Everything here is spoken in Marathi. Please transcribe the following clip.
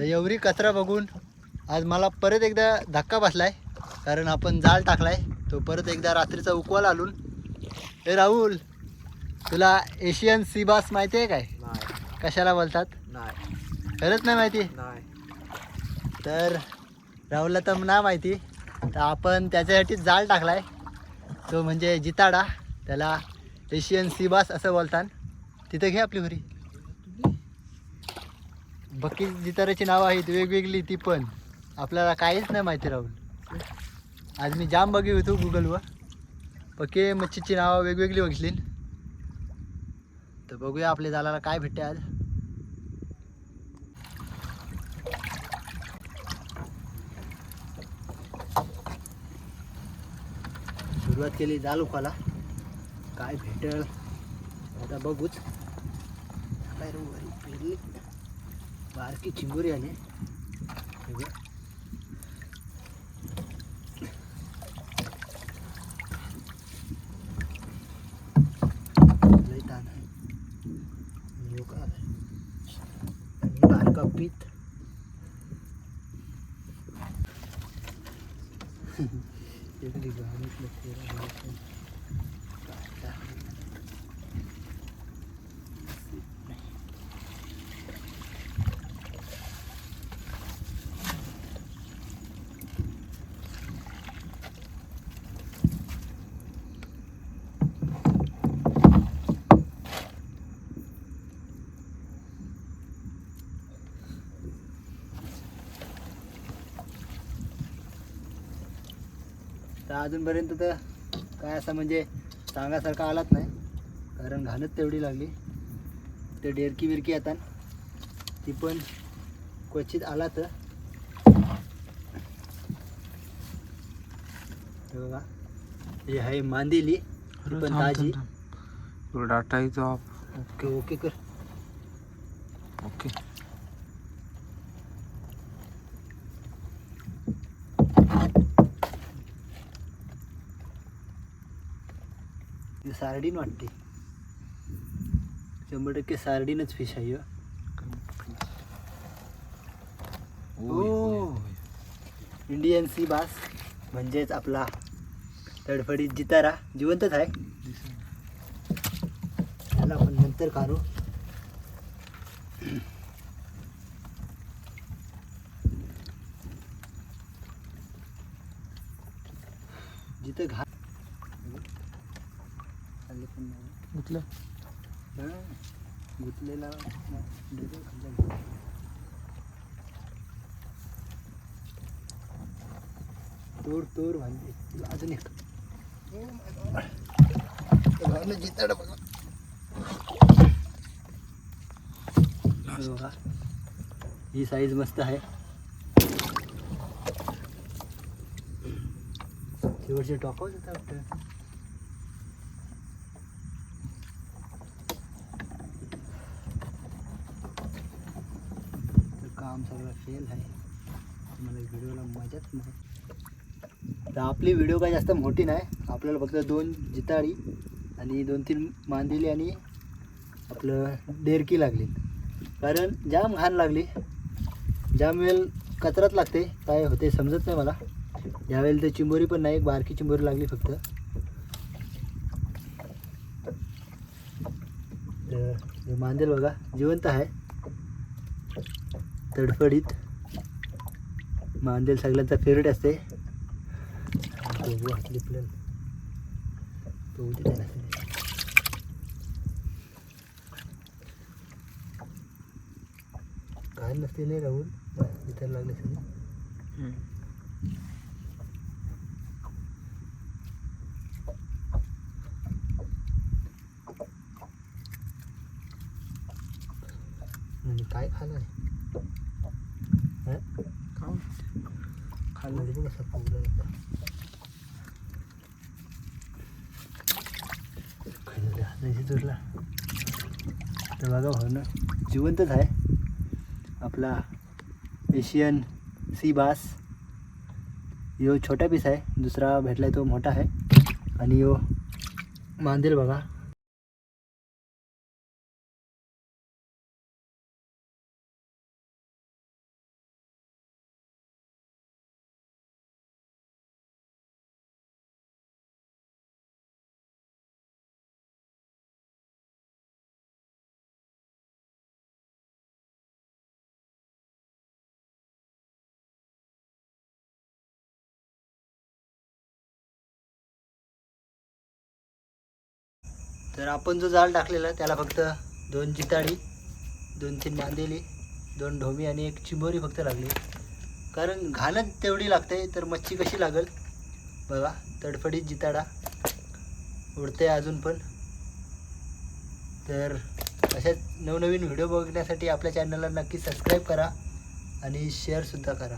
तर एवढी कचरा बघून आज मला परत एकदा धक्का बसलाय कारण आपण जाळ टाकलाय. तो परत एकदा रात्रीचा उकवाला आलून ए राहुल तुला एशियन सीबास माहिती आहे काय? कशाला बोलतात? नाही. खरंच नाही माहिती? नाही. तर राहुलला तर नाही माहिती. तर आपण त्याच्यासाठी जाळ टाकलाय. तो म्हणजे जिताडा. त्याला एशियन सीबास असं बोलतात. तिथं घे आपली घरी बाकी जिताराची नावं आहेत वेगवेगळी ती पण. आपल्याला काहीच नाही माहिती राहुल. आज मी जाम बघी होतो गुगलवर पक्के मच्छीची नावं वेगवेगळी बघितली. तर बघूया आपल्या जालाला काय भेटते आज. सुरुवात केली जाल उखाला काय भेटल? आता बघूच. काय पेरली बारकी चिंबोरी आली. हे बघ. लई बारका पीत इकडे गाणीतलं फिरायला लागलं. काय आहे? तर अजूनपर्यंत तर काय असं म्हणजे सांगासारखा आलाच नाही. कारण घाणच तेवढी लागली. ते डेरकी बिरकी येतात. ती पण क्वचित आला तर. हे बघा. हे आहे मांदेली. ती पण ताजी. डाटा ओके ओके कर. ओके. ती सार्डिन वाटते. शंभर टक्के सार्डिनच फिश आहे. इंडियन सी बास म्हणजेच आपला तडफडीत जितारा जिवंतच आहे. त्याला आपण नंतर काढू. जिथं घा पण गुतलं हा, गुंतलेला तोर खाल्ला. अजून एक भावना जिताड बघा बघा ही साईज मस्त आहे शेवटचे टॉकच होता वाटतं तर काम सगळं फेल आहे. मला व्हिडिओला मजाच नाही तर आपली व्हिडिओ काय जास्त मोठी नाही. आपल्याला फक्त दोन जिताळी आणि दोन तीन मांदिली आणि आपलं डेरकी लागली. कारण जाम घाण लागली. जाम वेळ कचराच लागते. काय होते समजत नाही मला. यावेळेला ते चिंबोरी पण नाही. एक बारकी चिंबोरी लागली फक्त. तर मांदेल बघा जिवंत आहे. तडफडीत मांदेल सगळ्यांचा फेवरेट असते. आपली प्लॅन काय नसते नाही राहुल इतर लागले सगळे. काय खाणार आहे? खाल्लं. कसं तर बघा भाऊ ना जिवंतच आहे. आपला एशियन सी बास यो छोटा पीस आहे दुसरा भेटलाय तो मोठा आहे. आणि यो मांदेल बघा. तर आपण जो जाळ टाकलेला त्याला फक्त दोन जिताडी दोन तीन मांदेली दोन ढोमी आणि एक चिंबोरी फक्त लागली. कारण घाणच तेवढी लागते तर मच्छी कशी लागल? बघा तडफडीत जिताडा. उडते अजून पण. तर अशाच नवनवीन व्हिडिओ बघण्यासाठी आपल्या चॅनलला नक्की सबस्क्राईब करा आणि शेअरसुद्धा करा.